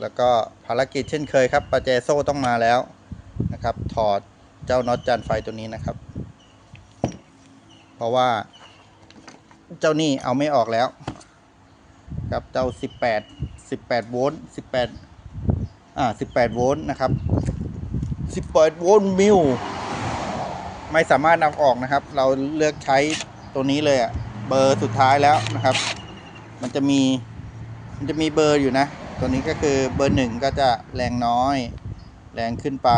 แล้วก็ภารกิจเช่นเคยครับประแจโซ่ต้องมาแล้วนะครับ ถอดเจ้าน็อตจานไฟตัวนี้นะครับ เพราะว่าเจ้านี่เอาไม่ออกแล้ว ครับเจ้า 18 18โวลต์18อ่า18โวลต์นะครับ18โวลต์มิลไม่สามารถนำออกนะครับ เราเลือกใช้ตัวนี้เลยอะเบอร์สุดท้ายแล้วนะครับ มันจะมีมันจะมีเบอร์อยู่นะ ตัวนี้ก็คือเบอร์หนึ่งก็จะแรงน้อย แรงขึ้นไป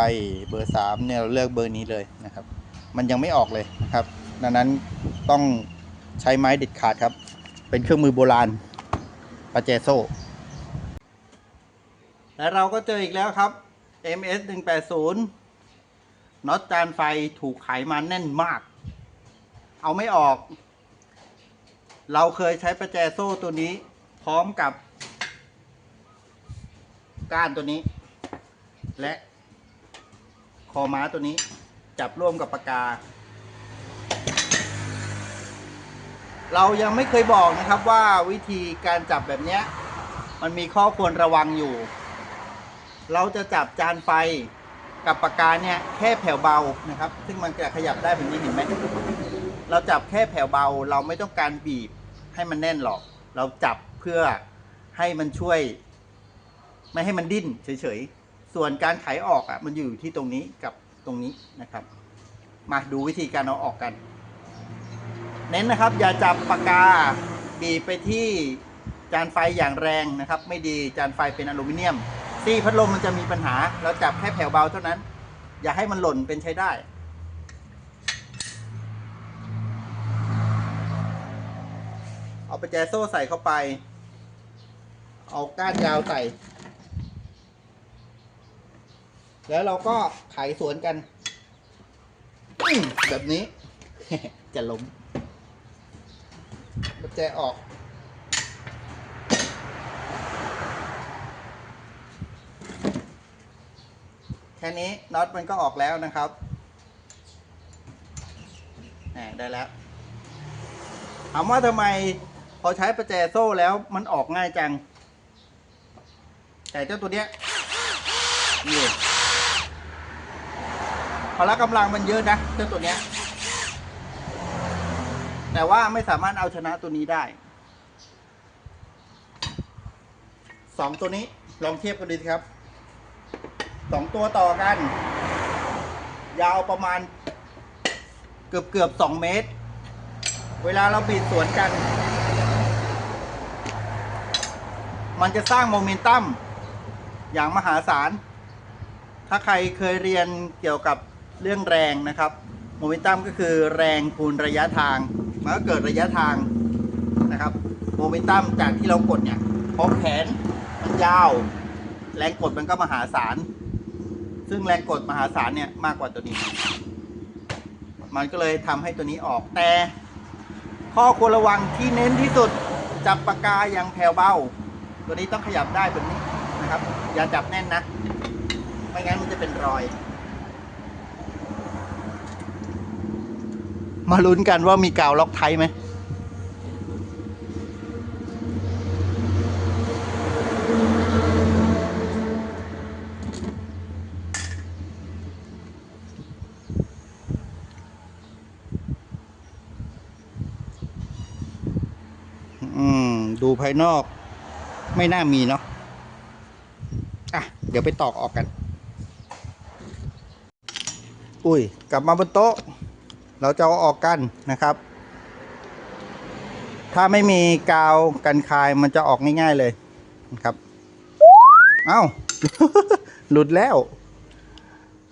เบอร์สามเนี่ยเราเลือกเบอร์นี้เลยนะครับ มันยังไม่ออกเลยนะครับ ดังนั้นต้องใช้ไม้เด็ดขาดครับ เป็นเครื่องมือโบราณปาเจโซและเราก็เจออีกแล้วครับ MS 180น็อตจานไฟถูกไขมาแน่นมาก เอาไม่ออก เราเคยใช้ประแจโซ่ตัวนี้ พร้อมกับ ก้านตัวนี้ และคอม้าตัวนี้ จับร่วมกับปากกา เรายังไม่เคยบอกนะครับว่าวิธีการจับแบบนี้มันมีข้อควรระวังอยู่ เราจะจับจานไฟกับปากกาเนี่ยแค่แผ่วเบานะครับ ซึ่งมันจะขยับได้แบบนี้เห็นไหมเราจับแค่แผ่วเบา เราไม่ต้องการบีบให้มันแน่นหรอก เราจับเพื่อให้มันช่วย ไม่ให้มันดิ้นเฉยๆ ส่วนการไขออกอะมันอยู่ที่ตรงนี้กับตรงนี้นะครับ มาดูวิธีการเอาออกกัน เน้นนะครับ อย่าจับปากกาบีบไปที่จานไฟอย่างแรงนะครับ ไม่ดีจานไฟเป็นอลูมิเนียม ซี่พัดลมมันจะมีปัญหา เราจับแค่แผ่วเบาเท่านั้น อย่าให้มันหล่นเป็นใช้ได้เอาไปแจโซ่ใส่เข้าไป เอาก้านยาวใส่ แล้วเราก็ไขสวนกัน แบบนี้ จะล้มประแจออก แค่นี้น็อตมันก็ออกแล้วนะครับได้แล้วถามว่าทำไมพอใช้ประแจโซ่แล้วมันออกง่ายจัง แต่เจ้าตัวเนี้ยนี่ พละกำลังมันเยอะนะเจ้าตัวเนี้ย แต่ว่าไม่สามารถเอาชนะตัวนี้ได้สองตัวนี้ลองเทียบกันดูสิครับสองตัวต่อกัน ยาวประมาณเกือบเกือบสองเมตร เวลาเราบีดสวนกัน มันจะสร้างโมเมนตัมอย่างมหาศาล ถ้าใครเคยเรียนเกี่ยวกับ เรื่องแรงนะครับโมเมนตัมก็คือแรงคูณระยะทางมันก็เกิดระยะทางนะครับโมเมนตัมจากที่เรากดเนี่ยพอแขนมันยาว แรงกดมันก็มหาศาล ซึ่งแรงกดมหาศาลเนี่ยมากกว่าตัวนี้ มันก็เลยทำให้ตัวนี้ออกแต่ ข้อควรระวังที่เน้นที่สุดจับปากกาอย่างแผ่วเบา ตัวนี้ต้องขยับได้แบบนี้นะครับ อย่าจับแน่นนะ ไม่งั้นมันจะเป็นรอย มาลุ้นกันว่ามีกาวล็อกไทยไหมอืมดูภายนอกไม่น่ามีเนาะ อะ เดี๋ยวไปตอกออกกัน อุ้ย กลับมาบนโต๊ะ เราจะเอาออกกันนะครับ ถ้าไม่มีกาวกันคายมันจะออกง่ายๆเลยนะครับเอ้า หลุดแล้ว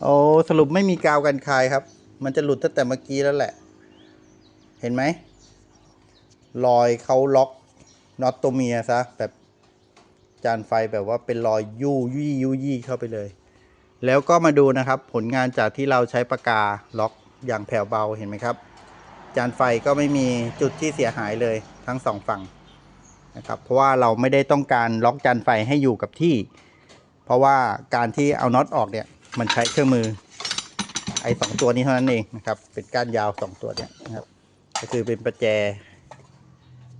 โอ้สรุปไม่มีกาวกันคายครับ มันจะหลุดตั้งแต่เมื่อกี้แล้วแหละ เห็นไหมรอยเขาล็อกน็อตตัวเมียซะแบบจานไฟแบบว่าเป็นรอยยู่ยี่ยุยี่เข้าไปเลย แล้วก็มาดูนะครับ ผลงานจากที่เราใช้ปากกาล็อก อย่างแผ่วเบาเห็นไหมครับ จานไฟก็ไม่มีจุดที่เสียหายเลยทั้งสองฝั่งนะครับ เพราะว่าเราไม่ได้ต้องการล็อกจานไฟให้อยู่กับที่ เพราะว่าการที่เอาน็อตออกเนี่ยมันใช้เครื่องมือไอ้สองตัวนี้เท่านั้นเองนะครับ เป็นก้านยาวสองตัวเนี่ยนะครับ ก็คือเป็นประแจ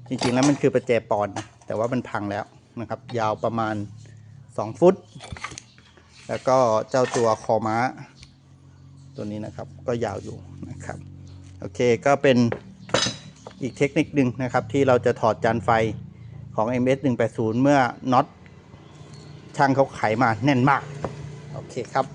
จริงๆแล้วมันคือประแจปอนนะแต่ว่ามันพังแล้วนะครับ ยาวประมาณ 2 ฟุต แล้วก็เจ้าตัวคอม้า ตัวนี้นะครับ ก็ยาวอยู่นะครับ โอเคก็เป็นอีกเทคนิคหนึ่งนะครับ ที่เราจะถอดจานไฟของ MS 180เมื่อน็อตช่างเขาไขมาแน่นมาก โอเคครับ